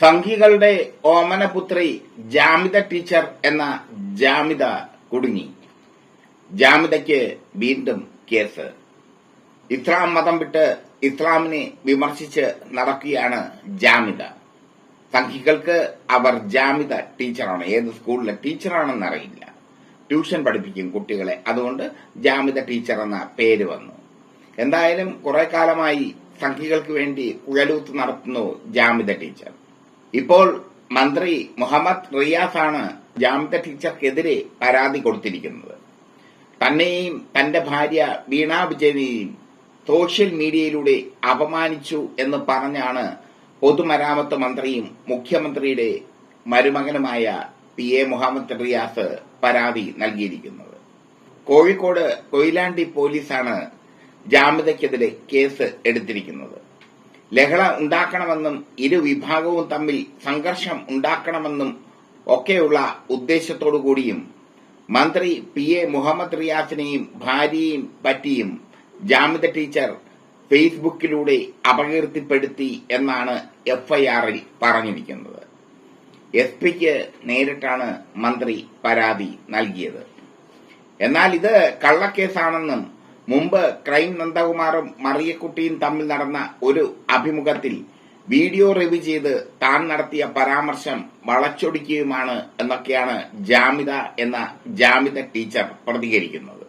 സംഘികളുടെ ഓമനപുത്രി Jamitha teacher എന്ന ജാമിത കുടുങ്ങി. ജാമിതയ്ക്ക് വീണ്ടും കേസ്. ഇസ്ലാം മതം വിട്ട് ഇസ്ലാമിനെ വിമർശിച്ച് നടക്കുകയാണ് ജാമിത. സംഘികൾക്ക് അവർ ജാമിത ടീച്ചറാണ്. ഏത് സ്കൂളിലെ ടീച്ചറാണെന്ന് അറിയില്ല. ട്യൂഷൻ പഠിപ്പിക്കും കുട്ടികളെ. അതുകൊണ്ട് ജാമിത ടീച്ചർ എന്ന പേര് വന്നു. എന്തായാലും കുറെ കാലമായി സംഘികൾക്ക് വേണ്ടി ഉഴലൂത്ത് നടത്തുന്നു ജാമിത ടീച്ചർ. ഇപ്പോൾ മന്ത്രി മുഹമ്മദ് റിയാസ് ആണ് ജാമിത ടീച്ചർക്കെതിരെ പരാതി കൊടുത്തിരിക്കുന്നത്. തന്നെയും തന്റെ ഭാര്യ വീണ വിജയനെയും സോഷ്യൽ മീഡിയയിലൂടെ അപമാനിച്ചു എന്ന് പറഞ്ഞാണ് പൊതുമരാമത്ത് മന്ത്രിയും മുഖ്യമന്ത്രിയുടെ മരുമകനുമായ പി എ മുഹമ്മദ് റിയാസ് പരാതി നൽകിയിരിക്കുന്നത്. കോഴിക്കോട് കൊയിലാണ്ടി പോലീസാണ് ജാമ്യതയ്ക്കെതിരെ കേസ് എടുത്തിരിക്കുന്നത്. ലഹള ഉണ്ടാക്കണമെന്നും ഇരു വിഭാഗവും തമ്മിൽ സംഘർഷം ഉണ്ടാക്കണമെന്നും ഒക്കെയുള്ള ഉദ്ദേശത്തോടു കൂടിയും മന്ത്രി പി എ മുഹമ്മദ് റിയാസിനെയും ഭാര്യയെയും പറ്റിയും ജാമിത ടീച്ചർ ഫേസ്ബുക്കിലൂടെ അപകീർത്തിപ്പെടുത്തി എന്നാണ് എഫ്ഐആറിൽ പറഞ്ഞിരിക്കുന്നത്. എസ് പിക്ക് നേരിട്ടാണ് മന്ത്രി പരാതി നൽകിയത്. എന്നാൽ ഇത് കള്ളക്കേസാണെന്നും മുമ്പ് ക്രൈം നന്ദകുമാറും മറിയക്കുട്ടിയും തമ്മിൽ നടന്ന ഒരു അഭിമുഖത്തിൽ വീഡിയോ റിവ്യൂ ചെയ്ത് താൻ നടത്തിയ പരാമർശം വളച്ചൊടിക്കുകയുമാണ് എന്നൊക്കെയാണ് ജാമിത എന്ന ജാമിത ടീച്ചർ പ്രതികരിക്കുന്നത്.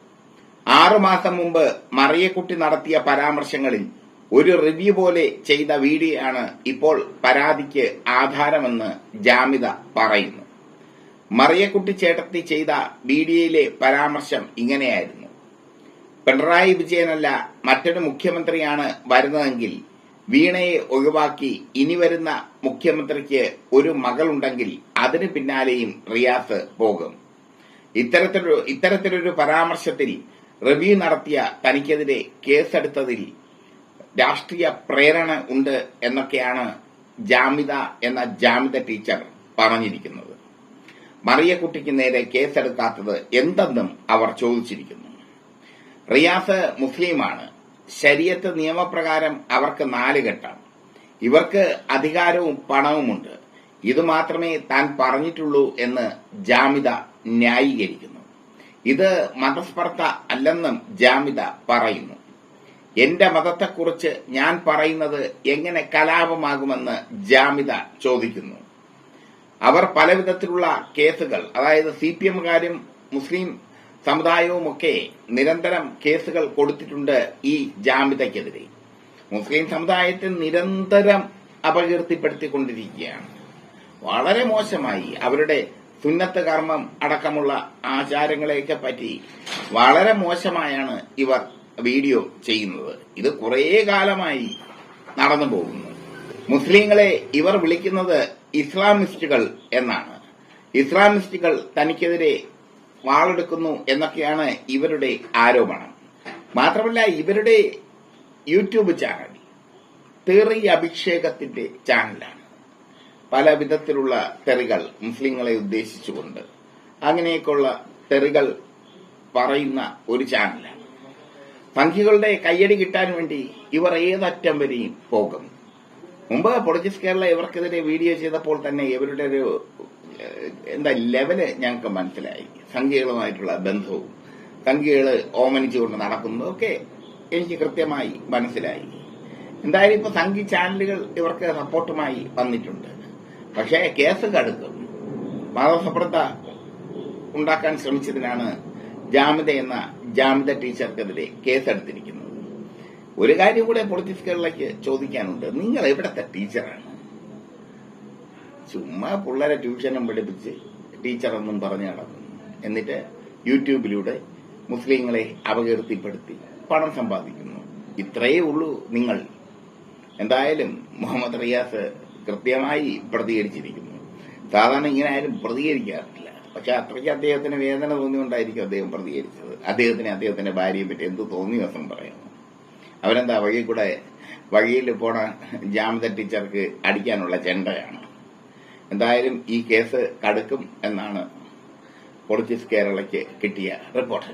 ആറുമാസം മുമ്പ് മറിയക്കുട്ടി നടത്തിയ പരാമർശങ്ങളിൽ ഒരു റിവ്യൂ പോലെ ചെയ്ത വീഡിയോ ആണ് ഇപ്പോൾ പരാതിക്ക് ആധാരമെന്ന് ജാമിത പറയുന്നു. മറിയക്കുട്ടി ചേട്ടത്തി ചെയ്ത വീഡിയോയിലെ പരാമർശം ഇങ്ങനെയായിരുന്നു. പിണറായി വിജയനല്ല മറ്റൊരു മുഖ്യമന്ത്രിയാണ് വരുന്നതെങ്കിൽ വീണയെ ഒഴിവാക്കി ഇനി വരുന്ന മുഖ്യമന്ത്രിക്ക് ഒരു മകളുണ്ടെങ്കിൽ അതിന് പിന്നാലെയും റിയാസ് പോകും. ഇത്തരത്തിലൊരു ഇത്തരത്തിലൊരു പരാമർശത്തിൽ റിവ്യൂ നടത്തിയ തനിക്കെതിരെ കേസെടുത്തതിൽ രാഷ്ട്രീയ പ്രേരണ ഉണ്ട് എന്നൊക്കെയാണ് ജാമിത എന്ന ജാമിത ടീച്ചർ പറഞ്ഞിരിക്കുന്നത്. മറിയക്കുട്ടിക്ക് നേരെ കേസെടുക്കാത്തത് എന്തെന്നും അവർ ചോദിച്ചിരിക്കുന്നു. റിയാസ് മുസ്ലിമാണ്. ശരീരത്ത് നിയമപ്രകാരം അവർക്ക് നാല് ഘട്ടം. ഇവർക്ക് അധികാരവും പണവുമുണ്ട്. ഇത് മാത്രമേ താൻ പറഞ്ഞിട്ടുള്ളൂ എന്ന് ജാമിത ന്യായീകരിക്കുന്നു. ഇത് മതസ്പർദ്ധ അല്ലെന്നും ജാമിത പറയുന്നു. എന്റെ മതത്തെക്കുറിച്ച് ഞാൻ പറയുന്നത് എങ്ങനെ കലാപമാകുമെന്ന് ജാമിത ചോദിക്കുന്നു. അവർ പലവിധത്തിലുള്ള കേസുകൾ അതായത് സി പി എമ്മുകാരും മുസ്ലിം സമുദായവുമൊക്കെ നിരന്തരം കേസുകൾ കൊടുത്തിട്ടുണ്ട് ഈ ജാമ്യതയ്ക്കെതിരെ. മുസ്ലിം സമുദായത്തെ നിരന്തരം അപകീർത്തിപ്പെടുത്തിക്കൊണ്ടിരിക്കുകയാണ്. വളരെ മോശമായി അവരുടെ സുന്നത്ത് കർമ്മം അടക്കമുള്ള ആചാരങ്ങളെയൊക്കെ പറ്റി വളരെ മോശമായാണ് ഇവർ വീഡിയോ ചെയ്യുന്നത്. ഇത് കുറേ കാലമായി നടന്നു പോകുന്നു. മുസ്ലിങ്ങളെ ഇവർ വിളിക്കുന്നത് ഇസ്ലാമിസ്റ്റുകൾ എന്നാണ്. ഇസ്ലാമിസ്റ്റുകൾ തനിക്കെതിരെ വാളെടുക്കുന്നു എന്നൊക്കെയാണ് ഇവരുടെ ആരോപണം. മാത്രമല്ല ഇവരുടെ യൂട്യൂബ് ചാനൽ തെറി അഭിഷേകത്തിന്റെ ചാനലാണ്. പല വിധത്തിലുള്ള തെറികൾ മുസ്ലിങ്ങളെ ഉദ്ദേശിച്ചുകൊണ്ട് അങ്ങനെയൊക്കെയുള്ള തെറികൾ പറയുന്ന ഒരു ചാനലാണ്. സംഖ്യകളുടെ കയ്യടി കിട്ടാൻ വേണ്ടി ഇവർ ഏതറ്റം വരെയും പോകും മുമ്പ് പൊളിറ്റിക്സ് കേരള ഇവർക്കെതിരെ വീഡിയോ ചെയ്തപ്പോൾ തന്നെ ഇവരുടെ ഒരു എന്താ ലെവൽ ഞങ്ങൾക്ക് മനസ്സിലായി. സംഖ്യകളുമായിട്ടുള്ള ബന്ധവും സംഖ്യകൾ ഓമനിച്ചുകൊണ്ട് നടക്കുന്നതൊക്കെ എനിക്ക് കൃത്യമായി മനസ്സിലായി. എന്തായാലും ഇപ്പൊ സംഘി ചാനലുകൾ ഇവർക്ക് സപ്പോർട്ടുമായി വന്നിട്ടുണ്ട്. പക്ഷേ കേസ് കടുക്കും. മതസമൃദ്ധ ഉണ്ടാക്കാൻ ശ്രമിച്ചതിനാണ് ജാമിത എന്ന ജാമിത ടീച്ചർക്കെതിരെ കേസെടുത്തിരിക്കുന്നത്. ഒരു കാര്യം കൂടെ പൊളിറ്റിക്സ് കേരളയ്ക്ക് ചോദിക്കാനുണ്ട്. നിങ്ങൾ എവിടത്തെ ടീച്ചറാണ്? ചുമ്മാ പിള്ളേരെ ട്യൂഷനും പഠിപ്പിച്ച് ടീച്ചറെന്നും പറഞ്ഞു നടക്കുന്നു. എന്നിട്ട് യൂട്യൂബിലൂടെ മുസ്ലിങ്ങളെ അപകീർത്തിപ്പെടുത്തി പണം സമ്പാദിക്കുന്നു. ഇത്രയേ ഉള്ളൂ നിങ്ങൾ. എന്തായാലും മുഹമ്മദ് റിയാസ് കൃത്യമായി പ്രതികരിച്ചിരിക്കുന്നു. സാധാരണ ഇങ്ങനെ ആരും പ്രതികരിക്കാറില്ല. പക്ഷെ അത്രയ്ക്ക് അദ്ദേഹത്തിന് വേദന തോന്നിയുകൊണ്ടായിരിക്കും അദ്ദേഹം പ്രതികരിച്ചത്. അദ്ദേഹത്തിന് അദ്ദേഹത്തിന്റെ ഭാര്യയെ പറ്റി എന്ത് തോന്നിയ ദിവസം പറയുന്നു. അവരെന്താ വഴി കൂടെ വഴിയിൽ പോണ ജാമിത ടീച്ചർക്ക് അടിക്കാനുള്ള ചെണ്ടയാണ്. എന്തായാലും ഈ കേസ് കടുക്കും എന്നാണ് പൊളിറ്റിക്സ് കേരളയ്ക്ക് കിട്ടിയ റിപ്പോർട്ട്.